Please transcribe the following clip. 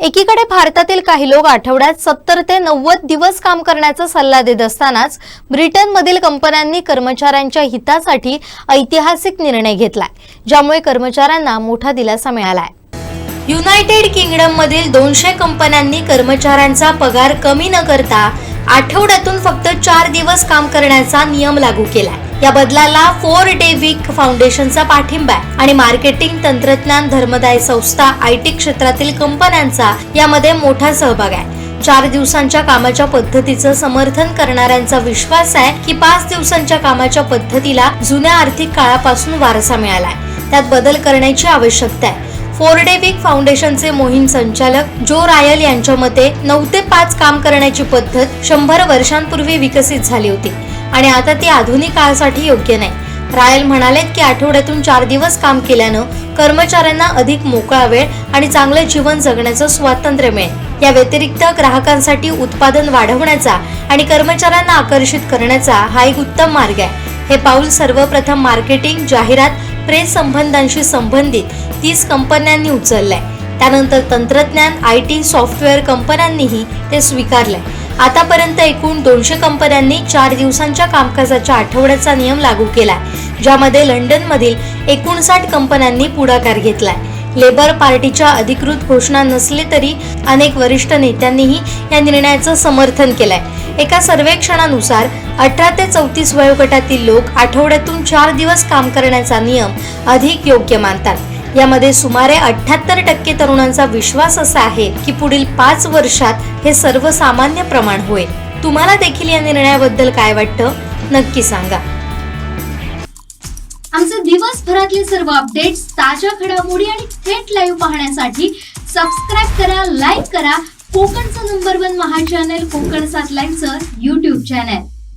एकीकडे भारतातील काही लोक आठवड्यात सत्तर ते नव्वद दिवस काम करण्याचा सल्ला देत असतानाच ब्रिटनमधील कंपन्यांनी कर्मचाऱ्यांच्या हितासाठी ऐतिहासिक निर्णय घेतलाय ज्यामुळे कर्मचाऱ्यांना मोठा दिलासा मिळालाय. युनायटेड किंगडम मधील दोनशे कंपन्यांनी कर्मचाऱ्यांचा पगार कमी न करता आठवड्यातून फक्त चार दिवस काम करण्याचा नियम लागू केलाय. या बदलाला फोर डे वीक फाउंडेशनचा पाठिंबा आहे. आणि मार्केटिंग तंत्रज्ञान धर्मदाय संस्था आय टी क्षेत्रातील कंपन्यांचा यामध्ये मोठा सहभाग आहे. चार दिवसांच्या कामाच्या पद्धतीचं समर्थन करणाऱ्यांचा विश्वास आहे की पाच दिवसांच्या कामाच्या पद्धतीला जुन्या आर्थिक काळापासून वारसा मिळालाय. त्यात बदल करण्याची आवश्यकता आहे. फोर डे वीक फाउंडेशनचे मोहीम संचालक जो रायल यांच्या मते नऊ ते पाच काम करण्याची पद्धत शंभर वर्षांपूर्वी विकसित झाली होती. आणि आता ती आधुनिक काळासाठी योग्य नाही. रायल म्हणालेत की आठवड्यातून चार दिवस काम केल्यानं कर्मचाऱ्यांना अधिक मोकळा वेळ आणि चांगलं जीवन जगण्याचं स्वातंत्र्य मिळेल. या व्यतिरिक्त ग्राहकांसाठी उत्पादन वाढवण्याचा आणि कर्मचाऱ्यांना आकर्षित करण्याचा हा एक उत्तम मार्ग आहे. हे पाऊल सर्वप्रथम मार्केटिंग जाहिरात प्रेस संबंधांशी संबंधित तीस कंपन्यांनी उचललंय. त्यानंतर तंत्रज्ञान आय टी सॉफ्टवेअर कंपन्यांनीही ते स्वीकारलंय. आतापर्यंत एकूण दोनशे कंपन्यांनी चार दिवसांच्या कामकाजाच्या आठवड्याचा नियम लागू केलाय ज्यामध्ये लंडनमधील एकोणसाठ कंपन्यांनी पुढाकार घेतलाय. लेबर पार्टीच्या अधिकृत घोषणा नसली तरी अनेक वरिष्ठ नेत्यांनीही या निर्णयाचं समर्थन केलंय. एका सर्वेक्षणानुसार अठरा ते चौतीस वयोगटातील लोक आठवड्यातून चार दिवस काम करण्याचा नियम अधिक योग्य मानतात. यामध्ये सुमारे अठ्याहत्तर टक्के तरुणांचा विश्वास असा आहे की पुढील पाच वर्षात हे सर्वसामान्य प्रमाण होईल. तुम्हाला देखील या निर्णयाबद्दल काय वाटतं? नक्की सांगा. आमचे दिवसभरातले सर्व अपडेट्स ताज्या घडामोडी आणि थेट लाईव्ह पाहण्यासाठी सबस्क्राईब करा लाईक करा. कोकणचं नंबर वन महा चॅनल कोकण सात लाईनचं युट्यूब चॅनल